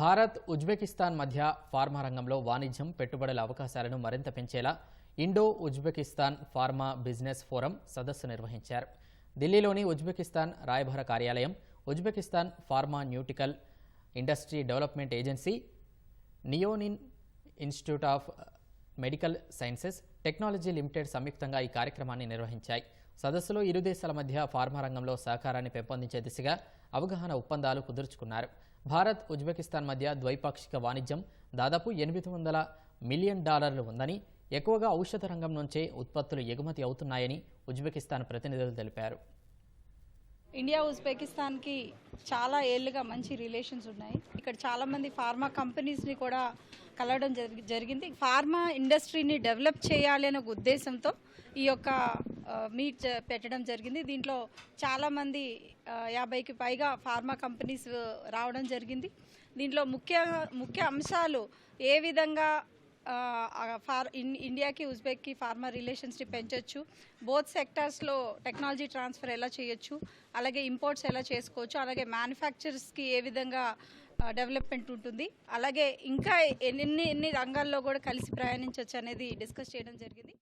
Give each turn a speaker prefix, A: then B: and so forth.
A: Bharat Uzbekistan మధ్య pharma రంగంలో వాణిజ్యం పెట్టుబడుల అవకాశాలను మరింత పెంచేలా Indo Uzbekistan pharma business forum సదస్సు నిర్వహించారు. ఢిల్లీలోని ఉజ్బెకిస్తాన్ రాయబార కార్యాలయం Uzbekistan pharmaceutical industry development agency నియోనిన్ institute of medical sciences technology limited సంయుక్తంగా ఈ కార్యక్రమాన్ని నిర్వహించాయి. సదస్సులో ఇరు దేశాల మధ్య ఫార్మా రంగంలో సహకారాన్ని పెంపొందించే దిశగా అవగాహన ఒప్పందాలు కుదుర్చుకున్నారు. భారత్ ఉజ్బెకిస్తాన్ మధ్య ద్వైపాక్షిక వాణిజ్యం దాదాపు ఎనిమిది వందల మిలియన్ డాలర్లు ఉందని ఎక్కువగా ఔషధ రంగం నుంచే ఉత్పత్తులు ఎగుమతి అవుతున్నాయని ఉజ్బెకిస్తాన్ ప్రతినిధులు తెలిపారు.
B: ఇండియా ఉజ్బెకిస్తాన్కి చాలా ఏళ్ళుగా మంచి రిలేషన్స్ ఉన్నాయి. ఇక్కడ చాలామంది ఫార్మా కంపెనీస్ని కూడా కలవడం జరిగి జరిగింది. ఫార్మా ఇండస్ట్రీని డెవలప్ చేయాలి అనే ఉద్దేశంతో ఈ యొక్క మీట్ పెట్టడం జరిగింది. దీంట్లో చాలామంది యాభైకి పైగా ఫార్మా కంపెనీస్ రావడం జరిగింది. దీంట్లో ముఖ్య ముఖ్య అంశాలు ఏ విధంగా ఫార్ ఇన్ ఇండియాకి ఉజ్బెక్కి ఫార్మర్ రిలేషన్స్ని పెంచొచ్చు. బోత్ సెక్టార్స్లో టెక్నాలజీ ట్రాన్స్ఫర్ ఎలా చేయొచ్చు అలాగే ఇంపోర్ట్స్ ఎలా చేసుకోవచ్చు అలాగే మ్యానుఫ్యాక్చరర్స్కి ఏ విధంగా డెవలప్మెంట్ ఉంటుంది. అలాగే ఇంకా ఎన్ని ఎన్ని రంగాల్లో కూడా కలిసి ప్రయాణించవచ్చు అనేది డిస్కస్ చేయడం జరిగింది.